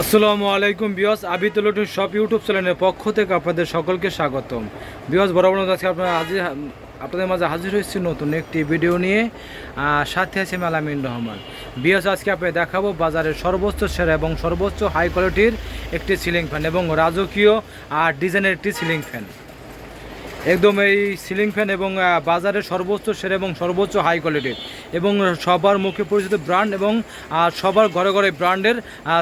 আসসালামু আলাইকুম বিয়স আবিতুলটুন সব ইউটিউব চ্যানেলের পক্ষ থেকে আপনাদের সকলকে স্বাগতম। বিয়স বরাবর আজকে আপনারা আজ আপনাদের মাঝে হাজির হয়েছি নতুন একটি ভিডিও নিয়ে। সাথে আছে মেলামিন রহমান। বিয়স আজকে আপনি দেখাবো বাজারের সর্বোচ্চ সেরা এবং সর্বোচ্চ হাই কোয়ালিটির একটি সিলিং ফ্যান এবং রাজকীয় আর ডিজাইনের একটি সিলিং ফ্যান একদম এই সিলিং ফ্যান এবং বাজারের সর্বোচ্চ সেরা এবং সর্বোচ্চ হাই কোয়ালিটির। এবং সবার মুখে পরিচিত ব্র্যান্ড এবং সবার ঘরে ঘরে ব্র্যান্ডের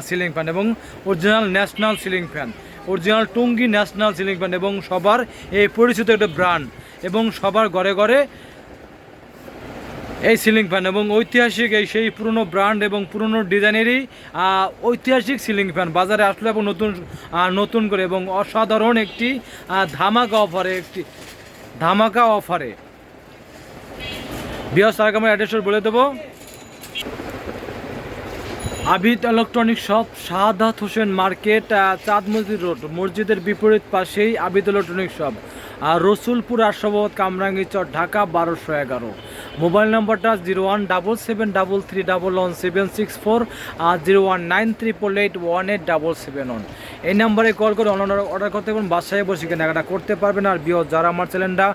সিলিং ফ্যান এবং original National ceiling fan. Original টুঙ্গি ন্যাশনাল সিলিং ফ্যান এবং সবার এই পরিচিত একটা ব্র্যান্ড এবং সবার ঘরে ঘরে এই সিলিং ফ্যান এবং ঐতিহাসিক এই সেই পুরনো ব্র্যান্ড এবং পুরনো ডিজাইনেরই ঐতিহাসিক সিলিং ফ্যান বাজারে আসলে এবং নতুন নতুন করে এবং অসাধারণ একটি ধামাকা অফারে একটি, ধামাকা অফারে। বিয়াস আগামের অ্যাড্রেস বলে দেবো। Abid electronic shop Shahadat Hossain market Chand Masjid road, মসজিদের বিপরীত পাশেই আবিদ ইলেকট্রনিক শপ আর রসুলপুর আশাবাদ কামরাঙ্গি চর ঢাকা বারোশো এগারো। মোবাইল নম্বরটা zero one double seven double three double one seven six four আর zero one nine triple eight one eight double seven one. এই নাম্বারে call করে অনলাইন অর্ডার করতে পারবেন, বাসায় বসে কেনাকাটা করতে পারবেন। আর বিয় যারা আমার চ্যানেলটা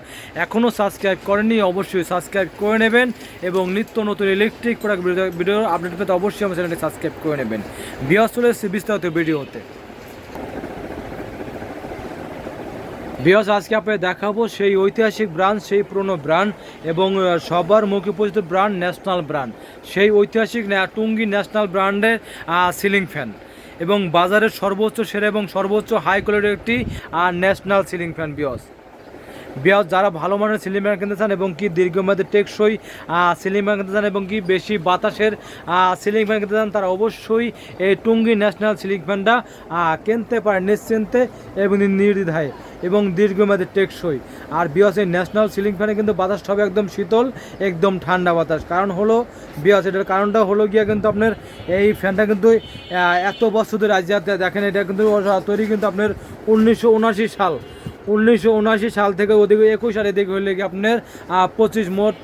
এখনও সাবস্ক্রাইব করেনি অবশ্যই সাবস্ক্রাইব করে নেবেন এবং নিত্য নতুন ইলেকট্রিক প্রোডাক্ট ভিডিও আপডেট পেতে অবশ্যই আমার চ্যানেলটি সাবস্ক্রাইব করে নেবেন। বিয়াস চলে বিস্তারিত ভিডিওতে। বিয়াস আজকে আপনাকে দেখাবো সেই ঐতিহাসিক ব্র্যান্ড সেই পুরনো ব্র্যান্ড এবং সবার মুখে পরিচিত ব্র্যান্ড ন্যাশনাল ব্র্যান্ড সেই ঐতিহাসিক টুঙ্গি ন্যাশনাল ব্র্যান্ডের সিলিং ফ্যান। এবং বাজারের সর্বোচ্চ সেরা এবং সর্বোচ্চ হাই কোয়ালিটির একটি ন্যাশনাল সিলিং ফ্যান বিয়স বিয়াস যারা ভালো মানের সিলিং ফ্যান কিনতে চান এবং কি দীর্ঘমেয়াদী টেকসই সিলিং ফ্যান কিনতে চান এবং কি বেশি বাতাসের সিলিং ফ্যান কিনতে চান, তারা অবশ্যই এই টুঙ্গি ন্যাশনাল সিলিং ফ্যানটা কিনতে পারেন নিশ্চিন্তে এবং নির্দ্বিধায় এবং দীর্ঘমেয়াদী টেকসই। আর বিয়াস এই ন্যাশনাল সিলিং ফ্যানে কিন্তু বাতাসটা হবে একদম শীতল, একদম ঠান্ডা বাতাস। কারণ হলো বিয়াস এটার কারণটা হলো গিয়া কিন্তু আপনার এই ফ্যানটা কিন্তু এত বছর ধরে আজ দেখেন, এটা কিন্তু তৈরি কিন্তু আপনার উনিশশো উনআশি সাল। উনিশশো উনআশি সাল থেকে ওদিকে একুশ সালে দিকে হলে কি আপনার পঁচিশ মোট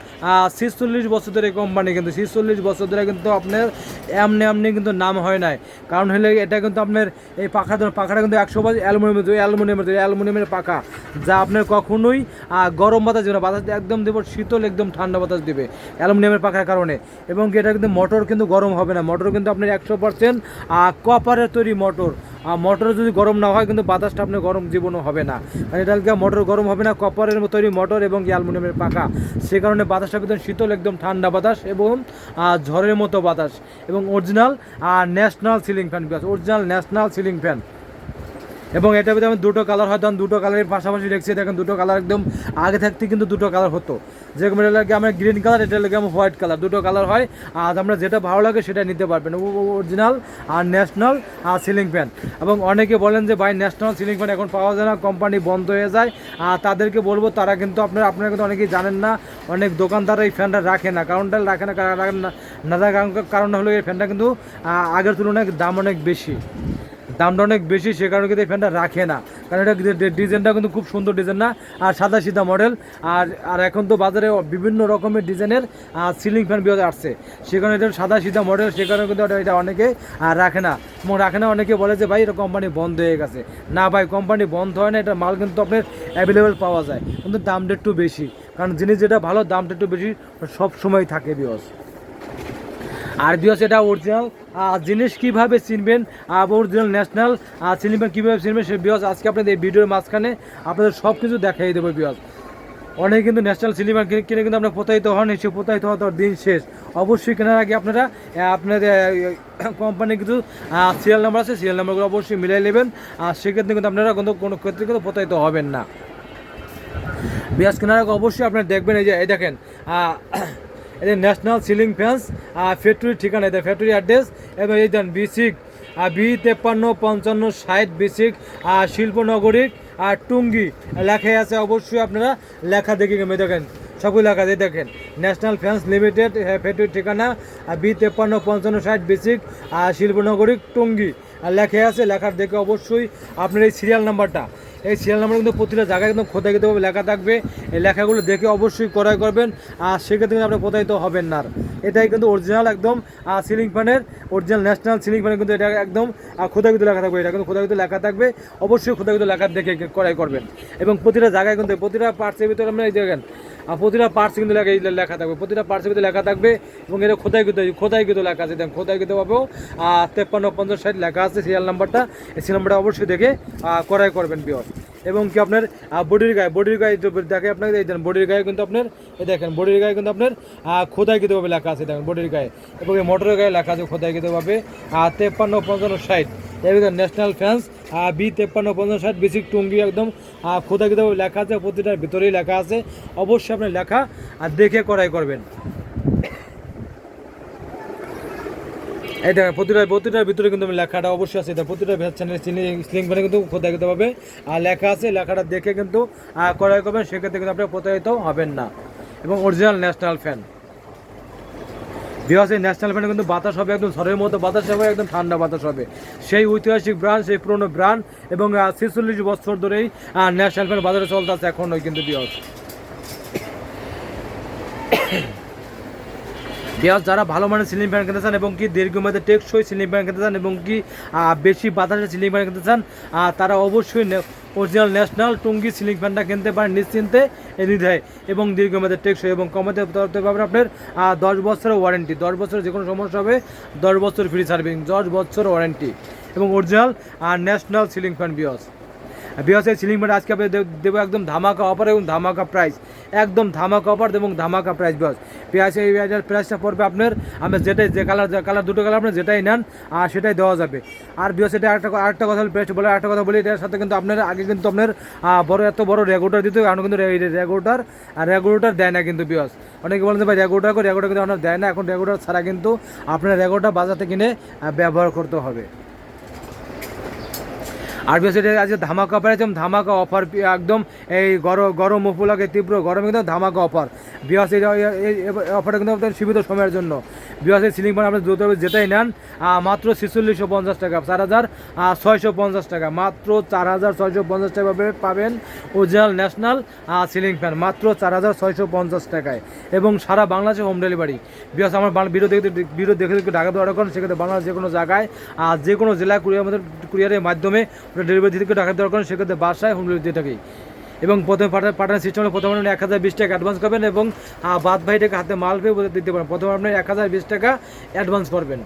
ছিচল্লিশ বছর ধরে কোম্পানি কিন্তু ছিচল্লিশ বছর ধরে কিন্তু আপনার এমনি এমনি কিন্তু নাম হয় নাই। কারণ হলে এটা কিন্তু আপনার এই পাখা পাখাটা কিন্তু একশো পাঁচ অ্যালুমিনিয়াম অ্যালুমিনিয়ামের তৈরি, অ্যালুমিনিয়ামের পাখা যা আপনার কখনোই গরম বাতাস দেবে না বাতাস একদম দেবো শীতল একদম ঠান্ডা বাতাস দেবে অ্যালুমিনিয়ামের পাখার কারণে। এবং এটা কিন্তু মোটর কিন্তু গরম হবে না মোটর কিন্তু আপনার একশো পার্সেন্ট কপারের তৈরি মোটর। আর মোটর যদি গরম না হয়, কিন্তু বাতাসটা আপনার গরম জীবনও হবে না। কারণ এটা হচ্ছে মোটর গরম হবে না, কপারের তৈরি মোটর এবং অ্যালুমিনিয়ামের পাকা সে কারণে বাতাসটা একদম শীতল, একদম ঠান্ডা বাতাস এবং ঝড়ের মতো বাতাস এবং original National ceiling fan original National ceiling fan. এবং এটার ভিতরে আমি দুটো কালার, হয়তো আমি দুটো কালারের পাশাপাশি দেখছি দেখেন দুটো কালার একদম আগে থাকতে কিন্তু দুটো কালার হতো। যেরকম এটা লাগে আমার গ্রিন কালার এটা লাগে আমার হোয়াইট কালার দুটো কালার হয় আর আমরা যেটা ভালো লাগে সেটা নিতে পারবেন অরিজিনাল আর ন্যাশনাল আর সিলিং ফ্যান এবং অনেকে বলেন যে ভাই ন্যাশনাল সিলিং ফ্যান এখন পাওয়া যায় না কোম্পানি বন্ধ হয়ে যায় আর তাদেরকে বলব তারা কিন্তু আপনারা আপনারা কিন্তু অনেকেই জানেন না অনেক দোকানদার এই ফ্যানটা রাখে না কারণটা রাখে না রাখেন না না কারণ- কারণ হলো এই ফ্যানটা কিন্তু আগের তুলনায় দাম অনেক বেশি দামটা অনেক বেশি, সে কারণে কিন্তু এই ফ্যানটা রাখে না। কারণ এটা ডিজাইনটা কিন্তু খুব সুন্দর ডিজাইন না, আর সাদা সিধা মডেল আর আর এখন তো বাজারে বিভিন্ন রকমের ডিজাইনের সিলিং ফ্যান বিয়ে আসছে। সে কারণে এটা সাদা সিধা মডেল সে কারণে কিন্তু এটা- অনেকে আর রাখে না। এবং রাখে না, অনেকে বলে যে, ভাই, এটা কোম্পানি বন্ধ হয়ে গেছে। না ভাই কোম্পানি বন্ধ হয় না, এটা মাল কিন্তু আপনার অ্যাভেলেবেল পাওয়া যায়। কিন্তু দামটা একটু বেশি। কারণ জিনিস যেটা ভালো, দামটা একটু বেশি, সব সময় থাকে বিয়স আর বিয়স এটা অরিজিনাল জিনিস কীভাবে চিনবেন অরিজিনাল ন্যাশনাল চিনবেন, কীভাবে চিনবেন, সে বিয়স আজকে আপনাদের এই ভিডিওর মাঝখানে আপনাদের সব কিছু দেখাই দেবো বিয়স অনেকে কিন্তু ন্যাশনাল সিলিমার কিনে কিন্তু আপনার প্রতারিত হন সে প্রতারিত হওয়ার তোর দিন শেষ। অবশ্যই কেনার আগে আপনারা আপনাদের কোম্পানি কিছু সিরিয়াল নাম্বার আছে সিরিয়াল নাম্বারগুলো অবশ্যই মিলাই নেবেন। আর সেক্ষেত্রে কিন্তু আপনারা কিন্তু কোনো ক্ষেত্রে কিন্তু প্রতারিত হবেন না। বিয়াস কেনার আগে অবশ্যই আপনারা দেখবেন, এই যে, এই দেখেন যে ন্যাশনাল সিলিং ফ্যান্স আর ফ্যাক্টরির ঠিকানা এটা ফ্যাক্টরি অ্যাড্রেস এবং এই দেন বিসিক বি তেপ্পান্ন পঞ্চান্ন, ষাট বিসিক আর শিল্পনগরিক আর টুঙ্গি, লেখাই আছে অবশ্যই আপনারা, লেখা দেখে দেখেন লেখা দিয়ে দেখেন। ন্যাশনাল ফ্যান্স লিমিটেড ফ্যাক্টরির ঠিকানা বি তেপ্পান্ন পঞ্চান্ন, ষাট বিসিক শিল্পনগরিক টুঙ্গি আর লেখা আছে, লেখার দেখে অবশ্যই আপনার এই সিরিয়াল নাম্বারটা এই সিরিয়াল নাম্বার কিন্তু প্রতিটা জায়গায় কিন্তু খোদাইকৃতভাবে লেখা থাকবে। এই লেখাগুলো দেখে অবশ্যই ক্রয় করবেন, আর সেক্ষেত্রে কিন্তু আপনি প্রতারিত হবেন না। এটাই কিন্তু অরিজিনাল একদম সিলিং ফ্যানের অরিজিনাল ন্যাশনাল সিলিং ফ্যানের কিন্তু এটা একদম খোদাইকৃত লেখা থাকবে। এটা কিন্তু খোদাইকৃত লেখা থাকবে, অবশ্যই খোদাইকৃত লেখা দেখে ক্রয় করবেন। এবং প্রতিটা জায়গায় কিন্তু, প্রতিটা পার্টসের ভিতরে আপনি দেখেন আর প্রতিটা পার্টস কিন্তু লেখা লেখা থাকবে। প্রতিটা পার্টসের কিন্তু লেখা থাকবে এবং এটা খোদাইকৃত খোদাইকৃত লেখা আছে। দেখেন আর তেপ্পান্ন, পঞ্চাশ, ষাট লেখা আছে সিরিয়াল নাম্বারটা এই সিরিয়াল নাম্বারটা অবশ্যই দেখে ক্রয় করবেন বিয়র এবং কি আপনার বডির গায়ে বডির গায়ে দেখে আপনাকে, এই দেখেন, বডির গায়ে কিন্তু আপনার, এই দেখেন, বডির গায়ে কিন্তু আপনার খোদাই খোদাইকৃতভাবে লেখা আছে। দেখেন, বডির গায়ে। এবং এই মোটরের গায়ে লেখা আছে খোদাইকৃতভাবে তেপ্পান্ন, পঞ্চান্ন, ষাট। এবং ন্যাশনাল ফ্যান্স বি তেপ্পান্ন পঞ্চান্ন ষাট বেসিক টুঙ্গি একদম। খোদা খোদাইকৃতভাবে লেখা আছে, প্রতিটার ভিতরেই লেখা আছে। অবশ্যই আপনি লেখা আর দেখে ক্রয় করবেন। এই দেখেন, প্রতিটা প্রতিটার ভিতরে কিন্তু লেখাটা অবশ্যই আছে। এটা প্রতিটা চ্যানেল স্লিং ফ্যানে কিন্তু খোদাই হবে। আর লেখা আছে, লেখাটা দেখে কিন্তু ক্রয় করবেন। সেক্ষেত্রে কিন্তু আপনি প্রতারিত হবেন না। এবং অরিজিনাল ন্যাশনাল ফ্যান বিহাসে ন্যাশনাল ফ্যানে কিন্তু বাতাস হবে একদম ঝড়ের মতো বাতাস হবে, একদম ঠান্ডা বাতাস হবে। সেই ঐতিহাসিক ব্র্যান্ড সেই পুরনো ব্র্যান্ড এবং ছেচল্লিশ বছর ধরেই ন্যাশনাল ফ্যান বাজারে চলতে আছে এখনই কিন্তু বিহাস বিহার যারা ভালো মানের সিলিং ফ্যান কিনতে চান এবং কি দীর্ঘমেয়াদে টেকসই সিলিং ফ্যান কিনতে চান এবং কি বেশি বাতাসের সিলিং ফ্যান কিনতে চান তারা অবশ্যই অরিজিনাল ন্যাশনাল টুঙ্গি সিলিং ফ্যানটা কিনতে পারেন নিশ্চিন্তে, এ নির্ধায় এবং দীর্ঘমেয়াদে টেকসই এবং কমাতে পাবেন আপনার দশ বছরের ওয়ারেন্টি দশ বছরের যে কোনো সমস্যা হবে দশ বছর ফ্রি সার্ভিং দশ বছর ওয়ারেন্টি এবং অরিজিনাল আর ন্যাশনাল সিলিং ফ্যান বিয়স বিয়াসের সিলিং ফ্যান আজকে আপনি দেবো একদম ধামাকা অফার এবং ধামাকা প্রাইস একদম ধামাকা অফার এবং ধামাকা প্রাইস বিয়াস পেঁয়াজ এই পেঁয়াজের প্রাইসটা পড়বে আপনার আমি যেটাই যে কালার কালার দুটো কালার আপনি যেটাই নেন, আর সেটাই দেওয়া যাবে। আর বিয়াস এটা আরেকটা আরেকটা কথা প্রাইস বলে আরেকটা কথা বলি, এটার সাথে কিন্তু আপনার, আগে কিন্তু আপনার বড় এত বড় রেগুলেটার দিতে এখন কিন্তু রেগুলেটার, আর রেগুলেটার দেয় না কিন্তু বিয়াস অনেকে বলেন ভাই, রেগুলেটার করে রেগুলেটার কিন্তু আপনার দেয় না, এখন রেগুলেটার ছাড়া কিন্তু আপনার রেগুলেটার বাজার থেকে কিনে ব্যবহার করতে হবে। আর বিশেষ এটা আজকে ধামাকা অফার আছে ধামাকা অফার একদম এই গরম গরম উপলক্ষে তীব্র গরমে কিন্তু ধামাকা অফার বিহাস এই অফারটা কিন্তু আপনাদের সীমিত সময়ের জন্য বিহাসের সিলিং ফ্যান আপনি দ্রুত যেটাই নেন মাত্র ছেচল্লিশশো পঞ্চাশ টাকা চার হাজার ছয়শো পঞ্চাশ টাকা মাত্র চার হাজার ছয়শো পঞ্চাশ টাকা পাবে- পাবেন অরিজিনাল ন্যাশনাল সিলিং ফ্যান মাত্র চার হাজার ছয়শো পঞ্চাশ টাকায় এবং সারা বাংলাদেশে হোম ডেলিভারি বিকজ আমার বাং- ভিডিও দেখে ভিডিও দেখে ঢাকাতে অর্ডার করেন সেক্ষেত্রে বাংলাদেশ যে কোনো জায়গায় যে কোনো জেলায় কুরিয়ার মধ্যে কুরিয়ারের মাধ্যমে ওটা ডেলিভারি দিতে টাকা দেওয়ার কারণে সেক্ষেত্রে বাসায় হোম ডেলিভারি দিয়ে থাকি। এবং প্রথমে পাঠান পাঠানোর সিস্টেম হলো প্রথমে আপনি এক হাজার বিশ টাকা অ্যাডভান্স করবেন এবং বাদ ভাই টাকা হাতে মাল পেয়ে দিতে পারেন। প্রথমে আপনি এক হাজার বিশ টাকা অ্যাডভান্স করবেন